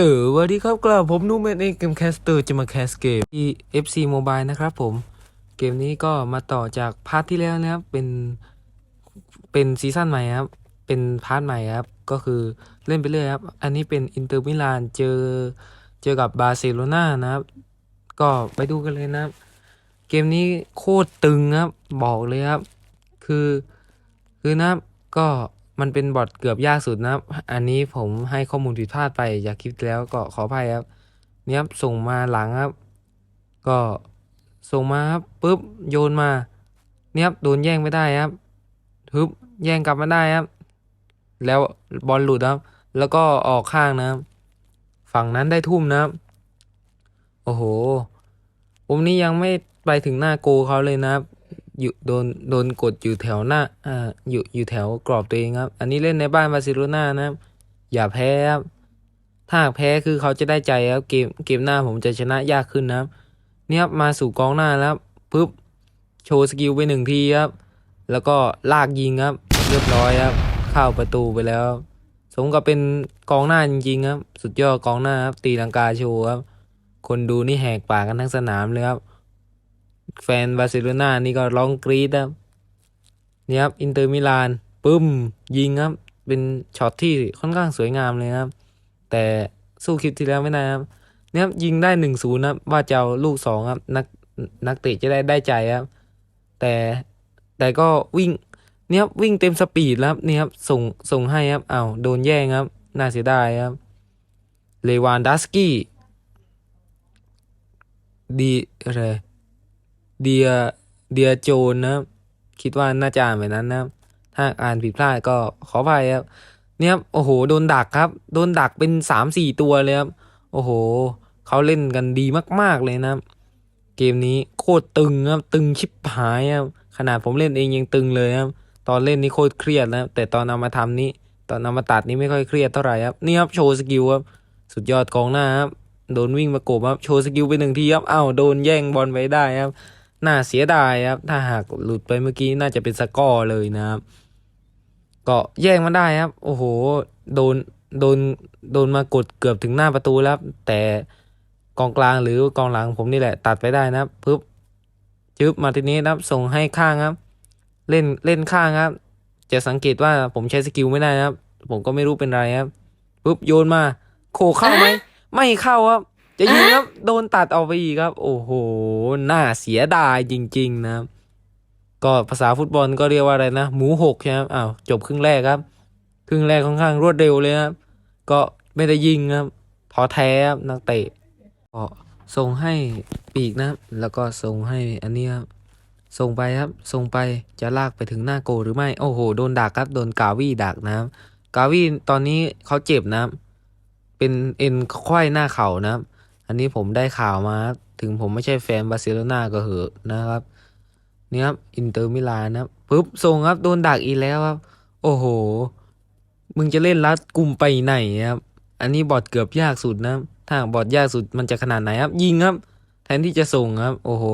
สวัสดีครับกลับผมนุ่มเองเกมแคสเตอร์จะมาแคสเกมที่ FC Mobile นะครับผม เกมนี้ก็มาต่อจากพาร์ทที่แล้วนะครับ เป็นเป็นซีซั่นใหม่ครับ เป็นพาร์ทใหม่ครับ ก็คือเล่นไปเรื่อยครับ อันนี้เป็นอินเตอร์มิลานเจอเจอกับบาร์เซโลนานะครับ ก็ไปดูกันเลยนะครับ เกมนี้โคตรตึงครับ บอกเลยครับ คือคือนะครับก็ มันเป็นบอทเกือบยากสุดนะครับ อันนี้ผมให้ข้อมูลผิดพลาดไปจากคลิปแล้วก็ขออภัยครับ เนี่ยครับส่งมาหลังครับ ก็ส่งมาครับปุ๊บโยนมา เนี่ยครับโดนแย่งไม่ได้ครับฮึบแย่งกลับมาได้ครับ แล้วบอลหลุดครับ แล้วก็ออกข้างนะครับ ฝั่งนั้นได้ทุ่มนะครับ โอ้โหผมนี่ยังไม่ไปถึงหน้าโกเขาเลยนะครับ อยู่โดนโดนกดอยู่แถวหน้าอ่าอยู่อยู่แถวกรอบตัวเองครับ อันนี้เล่นในบ้านบาร์เซโลนานะครับ อย่าแพ้ครับถ้าแพ้คือเขาจะได้ใจครับเกมเกมหน้าผมจะชนะยากขึ้นนะครับเนี่ยครับมาสู่กองหน้าแล้วปุ๊บโชว์สกิลไปหนึ่งทีครับ แล้วก็ลากยิงครับ เรียบร้อยครับ เข้าประตูไปแล้ว สมกับเป็นกองหน้าจริงๆครับ สุดยอดกองหน้าครับตีลังกาโชว์ครับ คนดูนี่แหกปากกันทั้งสนามเลยครับ แฟนบาร์เซโลนานี่ก็ร้องกรี๊ดครับนี่ครับอินเตอร์มิลานปึ้มยิงครับ เป็นช็อตที่ค่อนข้างสวยงามเลยครับ แต่สู้คลิปที่แล้วไม่ได้ครับเนี่ยครับยิงได้หนึ่งศูนย์ครับว่าจะเอาลูกสองครับนักนักเตะจะได้ได้ใจครับ แต่แต่ก็วิ่งเนี่ยครับวิ่งเต็มสปีดแล้วครับนี่ครับส่งส่งให้ครับอ้าวโดนแย่งครับน่าเสียดายครับเลวานดัสกี้ดีอะไร เดียเดียโจนนะคิดว่าน่าจะอ่านแบบนั้นนะถ้าอ่านผิดพลาดก็ขออภัยครับเนี่ยครับโอ้โหโดนดักครับ โดนดักเป็นสามสี่ตัวเลยครับโอ้โหเขาเล่นกันดีมาก ๆเลยนะครับเกมนี้โคตรตึงครับตึงชิบหายครับขนาดผมเล่นเองยังตึงเลยครับตอนเล่นนี่โคตรเครียดนะแต่ตอนเอามาทำนี่ตอนเอามาตัดนี่ไม่ค่อยเครียดเท่าไหร่ครับนี่ครับโชว์สกิลครับสุดยอดกองหน้าครับโดนวิ่งประกบครับโชว์สกิลไปหนึ่งทีครับอ้าวโดนแย่งบอลไปได้ครับ น่าเสียดายครับ ถ้าหากหลุดไปเมื่อกี้น่าจะเป็นสกอร์เลยนะครับ ก็แย่งมาได้ครับ โอ้โห โดน โดน โดนมากดเกือบถึงหน้าประตูแล้วแต่กองกลางหรือกองหลังผมนี่แหละตัดไปได้นะครับปึ๊บจึ๊บมาทีนี้นะครับ ส่งให้ข้างครับ เล่น เล่นข้างครับ จะสังเกตว่าผมใช้สกิลไม่ได้นะครับ ผมก็ไม่รู้เป็นไรครับปึ๊บโยนมาโขเข้าไหม ไม่เข้าครับ จะยิงครับ โดนตัดออกไปอีกครับ โอ้โห น่าเสียดายจริง ๆ นะครับ ก็ภาษาฟุตบอลก็เรียกว่าอะไรนะ หมูหกใช่ไหมอ้าวจบครึ่งแรกครับ ครึ่งแรกค่อนข้างรวดเร็วเลยครับ ก็ไม่ได้ยิงครับท้อแท้ครับนักเตะก็ส่งให้ปีกนะครับ แล้วก็ส่งให้อันนี้ครับส่งไปครับ ส่งไปจะลากไปถึงหน้าโกลหรือไม่ โอ้โห โดนดักครับ โดนกาวี่ดักนะครับ กาวี่ตอนนี้เขาเจ็บนะครับ เป็นเอ็นไขว้หน้าเข่านะครับ อันนี้ผมได้ข่าวมาครับถึงผมไม่ใช่แฟนบาร์เซโลนาก็เหอะนะครับนี่ครับอินเตอร์มิลานนะครับปุ๊บส่งครับโดนดักอีกแล้วครับ โอ้โห มึงจะเล่นรัดกลุ่มไปไหนครับ อันนี้บอทเกือบยากสุดนะครับถ้าบอทยากสุดมันจะขนาดไหนครับ ยิงครับ แทนที่จะส่งครับ โอ้โห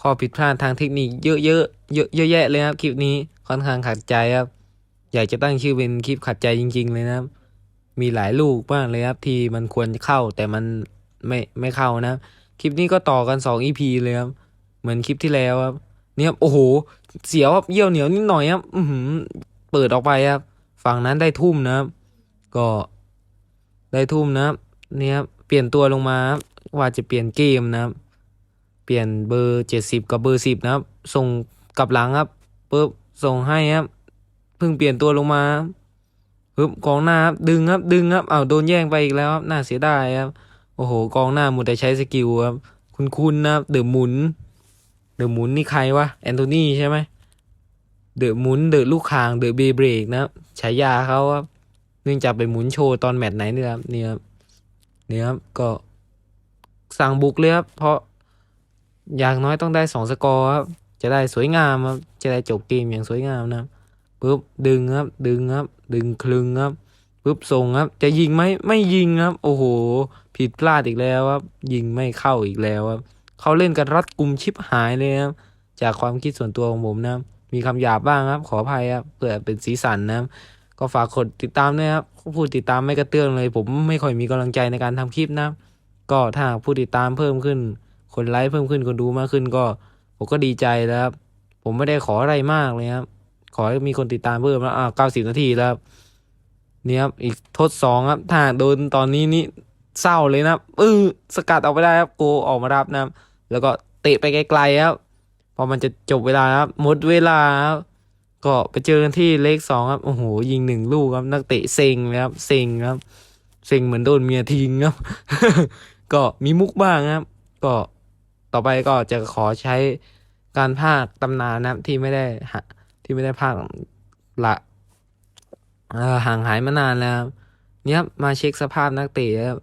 ข้อผิดพลาดทางเทคนิคเยอะๆเยอะเยอะเยอะแยะเลยครับ คลิปนี้ค่อนข้างขัดใจครับ อยากจะตั้งชื่อเป็นคลิปขัดใจจริง ๆ เลยนะครับ มีหลายลูกมากเลยครับที่มันควรเข้าแต่มัน ไม่ไม่เข้านะครับคลิปนี้ก็ต่อกันสองอีพีเลยครับ เหมือนคลิปที่แล้วครับ เนี่ยครับโอ้โห เสียวครับเยี่ยวเหนียวนิดหน่อยครับอือหือเปิดออกไปครับ ฝั่งนั้นได้ทุ่มนะครับ ก็ได้ทุ่มนะครับเนี่ยครับเปลี่ยนตัวลงมาครับว่าจะเปลี่ยนเกมนะครับ เปลี่ยนเบอร์เจ็ดสิบกับเบอร์สิบนะครับ ส่งกลับหลังครับปุ๊บส่งให้ครับเพิ่งเปลี่ยนตัวลงมาครับปึ๊บกองหน้าครับดึงครับดึงครับเอ้าโดนแย่งไปอีกแล้วครับน่าเสียดายครับ อ้โห กองหน้าหมดแต่ใช้สกิลครับ คุณคุณนะเดอะหมุน เดอะหมุนนี่ใครวะ แอนโทนีใช่ไหม เดอะหมุน เดอะลูกคาง เดอะเบเบรกนะฉายาเขาครับ เนื่องจากไปหมุนโชว์ตอนแมตช์ไหนเนี่ยครับเนี่ยครับเนี่ยครับ ก็สั่งบุกเลยครับ เพราะอย่างน้อยต้องได้สองสกอร์ครับ จะได้สวยงามครับ จะได้จบเกมอย่างสวยงามนะปุ๊บดึงครับ ดึงครับ ดึงคลึงครับปุ๊บส่งครับ จะยิงไหมไม่ยิงครับ โอ้โห ผิดพลาดอีกแล้วครับยิงไม่เข้าอีกแล้วครับเขาเล่นกันรัดกุมชิบหายเลยครับจากความคิดส่วนตัวของผมนะมีคำหยาบบ้างครับ ขออภัยครับเพื่อเป็นสีสันนะครับก็ฝากกดติดตามด้วยครับผู้ติดตามไม่กระเตื้องเลย ผมไม่ค่อยมีกำลังใจในการทำคลิปนะ ก็ถ้าผู้ติดตามเพิ่มขึ้น คนไลค์เพิ่มขึ้นคนดูมากขึ้นก็ ผมก็ดีใจแล้วครับผมไม่ได้ขออะไรมากเลยครับ ขอให้มีคนติดตามเพิ่มแล้วอ่าเก้าสิบนาทีแล้วเนี่ยครับอีกทดสองครับถ้าโดนตอนนี้นี่ เศร้าเลยนะเออสกัดออกไปได้ครับโกออกมารับนะแล้วก็เตะไปไกลๆครับพอมันจะจบเวลาครับหมดเวลาครับก็ไปเจอกันที่เลขสองครับโอ้โหยิงหนึ่งลูกครับนักเตะเซ็งเลยครับเซ็งครับเซ็งเหมือนโดนเมียทิ้งครับ ก็มีมุกบ้างครับ ก็ต่อไปก็จะขอใช้การพากตำนานนะครับที่ไม่ได้ที่ไม่ได้พากละห่างหายมานานแล้วเนี่ยมาเช็คสภาพนักเตะครับ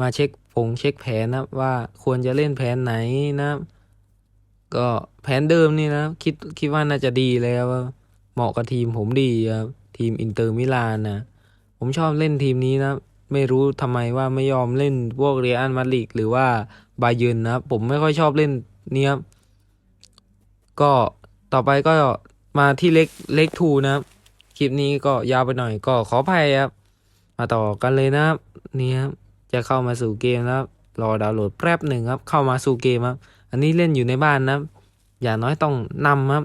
มาเช็คผงเช็คแผนนะว่าควรจะเล่นแผนไหนนะ ก็แผนเดิมนี่นะคิดคิดว่าน่าจะดีแล้วเหมาะกับทีมผมดีครับทีมอินเตอร์มิลานนะผมชอบเล่นทีมนี้นะไม่รู้ทำไมว่าไม่ยอมเล่นพวกเรอัลมาดริดหรือว่าบาเยินนะผมไม่ค่อยชอบเล่นเนี่ยก็ต่อไปก็มาที่เล็กเล็กทูนะครับคลิปนี้ก็ยาวไปหน่อยก็ขออภัยครับ มาต่อกันเลยนะครับนี่ครับ จะเข้ามาสู่เกมแล้วครับรอดาวน์โหลดแป๊บหนึ่งครับ เข้ามาสู่เกมครับ อันนี้เล่นอยู่ในบ้านนะครับอย่างน้อยต้องนำครับ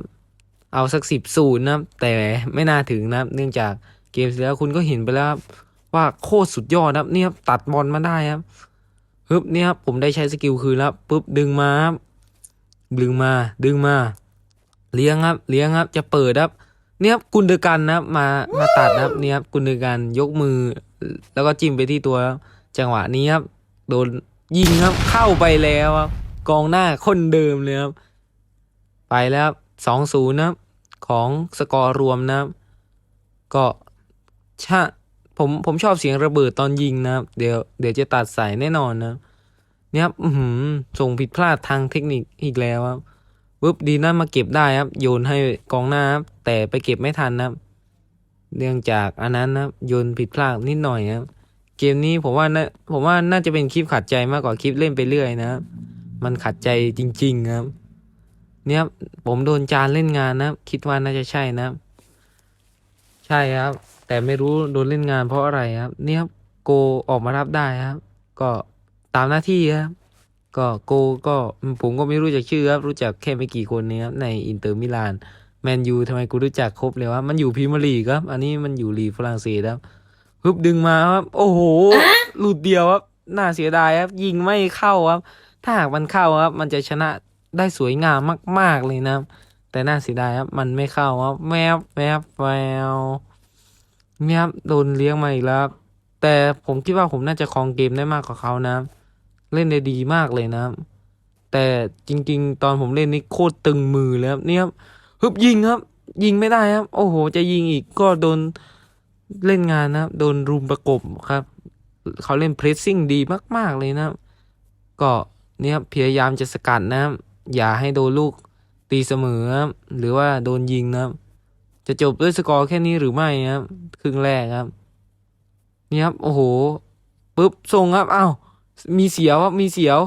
เอาสักสิบศูนย์นะครับ แต่ไม่น่าถึงนะครับ เนื่องจากเกมที่แล้วคุณก็เห็นไปแล้วครับว่าโคตรสุดยอดนะครับเนี่ยครับตัดบอลมาได้ครับฮึบเนี่ยครับผมได้ใช้สกิลคืนแล้วปุ๊บดึงมาครับดึงมาดึงมา เลี้ยงครับ เลี้ยงครับ จะเปิดครับ เนี่ยครับกุนเดอกันนะครับมามาตัดนะครับเนี่ยครับกุนเดอกันยกมือ แล้วก็จิ้มไปที่ตัวครับ จังหวะนี้ครับ โดนยิงครับเข้าไปแล้วครับกองหน้าคนเดิมเลยครับ ไปแล้วสองศูนย์นะครับของสกอร์รวมนะครับ ก็ชะผมผมชอบเสียงระเบิดตอนยิงนะครับ เดี๋ยวเดี๋ยวจะตัดใส่แน่นอนนะเนี่ยครับอื้อหือส่งผิดพลาดทางเทคนิคอีกแล้วครับปุ๊บดีนะมาเก็บได้ครับ โยนให้กองหน้าครับแต่ไปเก็บไม่ทันนะครับ เนื่องจากอันนั้นนะครับโยนผิดพลาดนิดหน่อยนะครับ เกมนี้ผมว่าน่าผมว่าน่าจะเป็นคลิปขัดใจมากกว่าคลิปเล่นไปเรื่อยนะครับ มันขัดใจจริง ๆครับ เนี่ยครับผมโดนจานเล่นงานนะครับคิดว่าน่าจะใช่นะครับใช่ครับ แต่ไม่รู้โดนเล่นงานเพราะอะไรครับ เนี่ยครับโกออกมารับได้ครับ ก็ตามหน้าที่ครับ ก็โกก็ผมก็ไม่รู้จักชื่อครับ รู้จักแค่ไม่กี่คนนี้ครับในอินเตอร์มิลานแมนยูทำไมกูรู้จักครบเลยวะมันอยู่พรีเมียร์ลีกครับ อันนี้มันอยู่ลีกฝรั่งเศสครับ ฮึบดึงมาครับ โอ้โห หลุดเดียวครับ น่าเสียดายครับ ยิงไม่เข้าครับ ถ้าหากมันเข้าครับ มันจะชนะได้สวยงามมาก ๆเลยนะครับ แต่น่าเสียดายครับ มันไม่เข้าครับ แมวแมวแมวเนี่ยครับโดนเลี้ยงมาอีกแล้วครับแต่ผมคิดว่าผมน่าจะครองเกมได้มากกว่าเขานะครับเล่นได้ดีมากเลยนะครับแต่จริง ๆ ตอนผมเล่นนี่โคตรตึงมือเลยครับเนี่ยครับฮึบยิงครับ ยิงไม่ได้ครับ โอ้โห จะยิงอีกก็โดน เล่นงานนะครับ โดนรุมประกบครับ เขาเล่นเพรสซิ่งดีมาก ๆ เลยนะครับ ก็เนี่ยพยายามจะสกัดนะครับ อย่าให้โดนลูกตีเสมอหรือว่าโดนยิงนะครับ จะจบด้วยสกอร์แค่นี้หรือไม่ครับครึ่งแรกครับนี่ครับ โอ้โหปุ๊บส่งครับอ้าวมีเสียวครับมีเสียว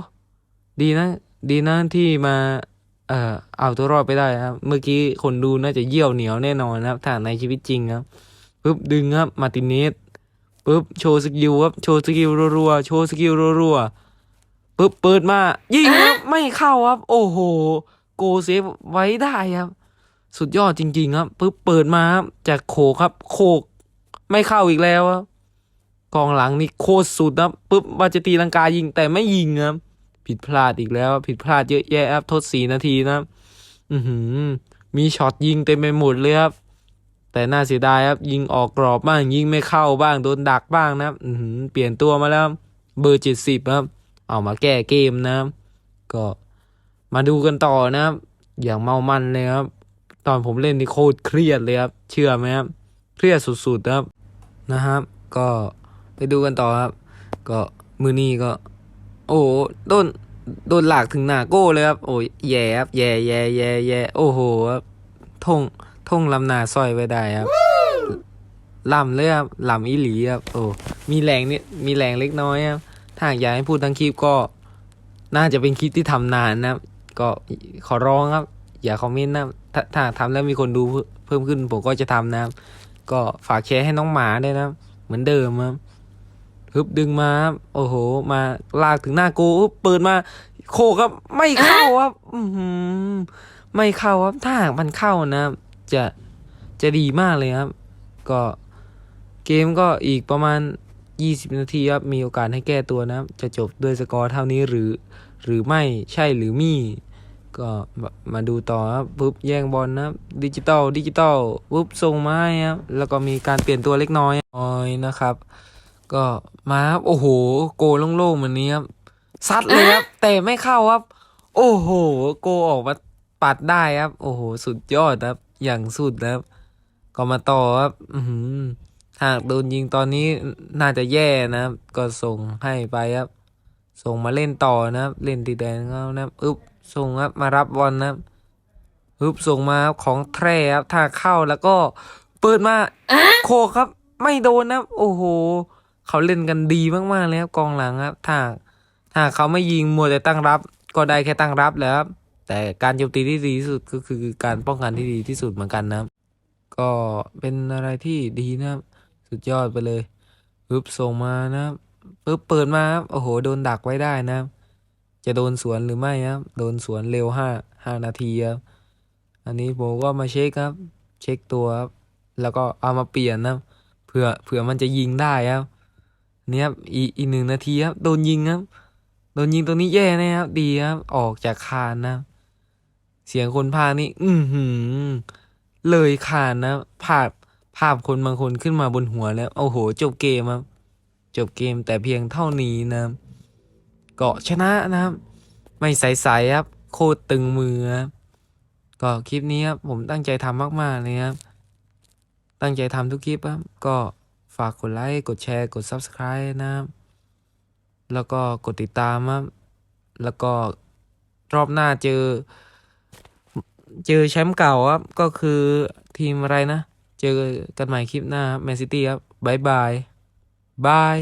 ดีนะ ดีนะที่มาเอ่อเอาตัวรอดไปได้ครับ เมื่อกี้คนดูน่าจะเยี่ยวเหนียวแน่นอนนะครับถ้าในชีวิตจริงครับ ปุ๊บดึงครับมาร์ติเนสปุ๊บโชว์สกิลครับโชว์สกิลรัวๆโชว์สกิลรัวๆปุ๊บเปิดมายิงครับไม่เข้าครับ โอ้โห โกเซฟไว้ได้ครับ สุดยอดจริง ๆ ครับปุ๊บเปิดมาครับจากโขกครับ โขก ไม่เข้าอีกแล้วครับกองหลังนี่โคตรสุดครับปุ๊บว่าจะตีลังกายิงแต่ไม่ยิงครับผิดพลาดอีกแล้ว ผิดพลาดเยอะแยะครับทดสี่นาทีนะครับอือหือ มีช็อตยิงเต็มไปหมดเลยครับ แต่น่าเสียดายครับ ยิงออกกรอบบ้าง ยิงไม่เข้าบ้าง โดนดักบ้างนะครับเปลี่ยนตัวมาแล้ว เบอร์เจ็ดสิบครับ เอามาแก้เกมนะครับ ก็มาดูกันต่อนะครับ อย่างเมามันเลยครับ ตอนผมเล่นนี่โคตรเครียดเลยครับ เชื่อไหมครับ เครียดสุดๆครับนะครับ ก็ไปดูกันต่อครับ ก็มือนี้ก็ โอ้โหโดนโดนหลากถึงหน้าโก้เลยครับ โอ้ยแย่ครับ แย่แย่แย่แย่โอ้โหครับทง ทงลำนาซอยไว้ได้ครับลำเลยครับลำอีหลีครับโอ้มีแรงนิดมีแรงเล็กน้อยครับถ้าอยากให้พูดทั้งคลิปก็น่าจะเป็นคลิปที่ทำนานนะครับ ก็ขอร้องครับ อย่าคอมเมนต์นะถ้าถ้าทำแล้วมีคนดูเพิ่มขึ้นผมก็จะทำนะครับ ก็ฝากแชร์ให้น้องหมาด้วยนะเหมือนเดิมครับฮึบดึงมาครับโอ้โห มาลากถึงหน้ากูเปิดมา โคครับ ไม่เข้าครับอือหือไม่เข้าครับถ้าหากมันเข้านะ จะจะดีมากเลยครับ ก็เกมก็อีกประมาณ 20 นาทีครับ มีโอกาสให้แก้ตัวนะครับ จะจบด้วยสกอร์เท่านี้หรือ หรือไม่ใช่หรือมีก็มามาดูต่อครับปุ๊บแย่งบอลนะครับดิจิตอลดิจิตอลปุ๊บส่งมาให้ครับแล้วก็มีการเปลี่ยนตัวเล็กน้อยน้อยนะครับ ก็มาครับโอ้โห โกโล่งๆเหมือนนี้ครับซัดเลยครับแต่ไม่เข้าครับ โอ้โห โกออกมาปัดได้ครับ โอ้โห สุดยอดครับ อย่างสุดนะครับก็มาต่อครับอือหือหากโดนยิงตอนนี้น่าจะแย่นะครับ ก็ส่งให้ไปครับ ส่งมาเล่นต่อนะครับ เล่นตีแดนเขานะครับอึ๊บส่งครับมารับบอลนะครับอึ๊บส่งมาครับของแทร่ครับถ้าเข้าแล้วก็เปิดมาโคครับ ไม่โดนนะครับโอ้โห เขาเล่นกันดีมากๆเลยครับกองหลังครับ ถ้าถ้าเขาไม่ยิงมัวแต่ตั้งรับ ก็ได้แค่ตั้งรับแล้วครับ แต่การโจมตีที่ดีที่สุดก็คือการป้องกันที่ดีที่สุดเหมือนกันนะครับ ก็เป็นอะไรที่ดีนะครับ สุดยอดไปเลยปึ๊บส่งมานะครับปึ๊บเปิดมาครับโอ้โหโดนดักไว้ได้นะครับ จะโดนสวนหรือไม่ครับโดนสวนเร็วห้าห้านาทีครับอันนี้ผมก็มาเช็คครับ เช็คตัวครับ แล้วก็เอามาเปลี่ยนนะครับเผื่อเผื่อมันจะยิงได้ครับเนี่ยครับอีอีหนึ่งนาทีครับโดนยิงครับ โดนยิงตรงนี้แย่นะครับ ดีครับ ออกจากคานนะครับ เสียงคนพากนี่ อือหือ เลยคานนะ ภาพภาพคนบางคนขึ้นมาบนหัวแล้ว โอ้โห จบเกมครับ จบเกมแต่เพียงเท่านี้นะครับก็ชนะนะครับ ไม่ใสๆครับ โคตรตึงมือครับก็คลิปนี้ครับผมตั้งใจทำมากๆเลยครับ ตั้งใจทำทุกคลิปครับก็ฝากกดไลค์กดแชร์กด Subscribe นะครับ แล้วก็กดติดตามครับ แล้วก็รอบหน้าเจอ เจอแชมป์เก่าครับ ก็คือทีมอะไรนะ เจอกันใหม่คลิปหน้าแมนซิตี้ครับบายบายบาย